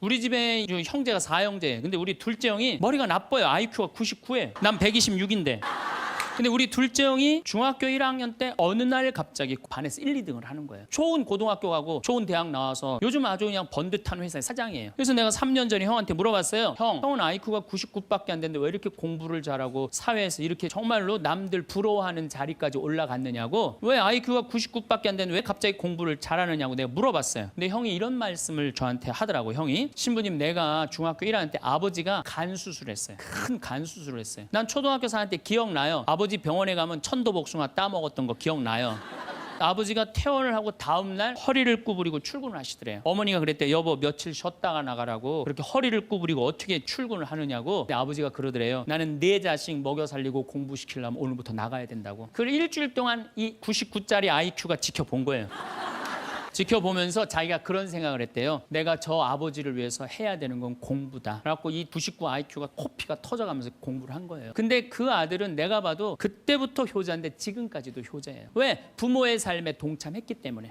우리 집에 이 형제가 4형제. 근데 우리 둘째 형이 머리가 나빠요. IQ가 99에. 난 126인데. 근데 우리 둘째 형이 중학교 1학년 때 어느 날 갑자기 반에서 1, 2등을 하는 거예요. 좋은 고등학교 가고 좋은 대학 나와서 요즘 아주 그냥 번듯한 회사의 사장이에요. 그래서 내가 3년 전에 형한테 물어봤어요. 형, 형은 IQ가 99밖에 안 되는데 왜 이렇게 공부를 잘하고 사회에서 이렇게 정말로 남들 부러워하는 자리까지 올라갔느냐고 왜 IQ가 99밖에 안 되는데 왜 갑자기 공부를 잘하느냐고 내가 물어봤어요. 근데 형이 이런 말씀을 저한테 하더라고. 형이 신부님 내가 중학교 1학년 때 아버지가 간 수술했어요. 큰 간 수술을 했어요. 난 초등학교 4학년 때 기억나요. 아버지 병원에 가면 천도복숭아 따먹었던 거 기억나요. 아버지가 퇴원을 하고 다음 날 허리를 구부리고 출근을 하시더래요. 어머니가 그랬대. 여보 며칠 쉬었다가 나가라고. 그렇게 허리를 구부리고 어떻게 출근을 하느냐고. 아버지가 그러더래요. 나는 내 자식 먹여 살리고 공부시키려면 오늘부터 나가야 된다고. 그 일주일 동안 이 99짜리 IQ가 지켜본 거예요. 지켜보면서 자기가 그런 생각을 했대요. 내가 저 아버지를 위해서 해야 되는 건 공부다. 그래갖고 이 99 IQ가 코피가 터져가면서 공부를 한 거예요. 근데 그 아들은 내가 봐도 그때부터 효자인데 지금까지도 효자예요. 왜? 부모의 삶에 동참했기 때문에.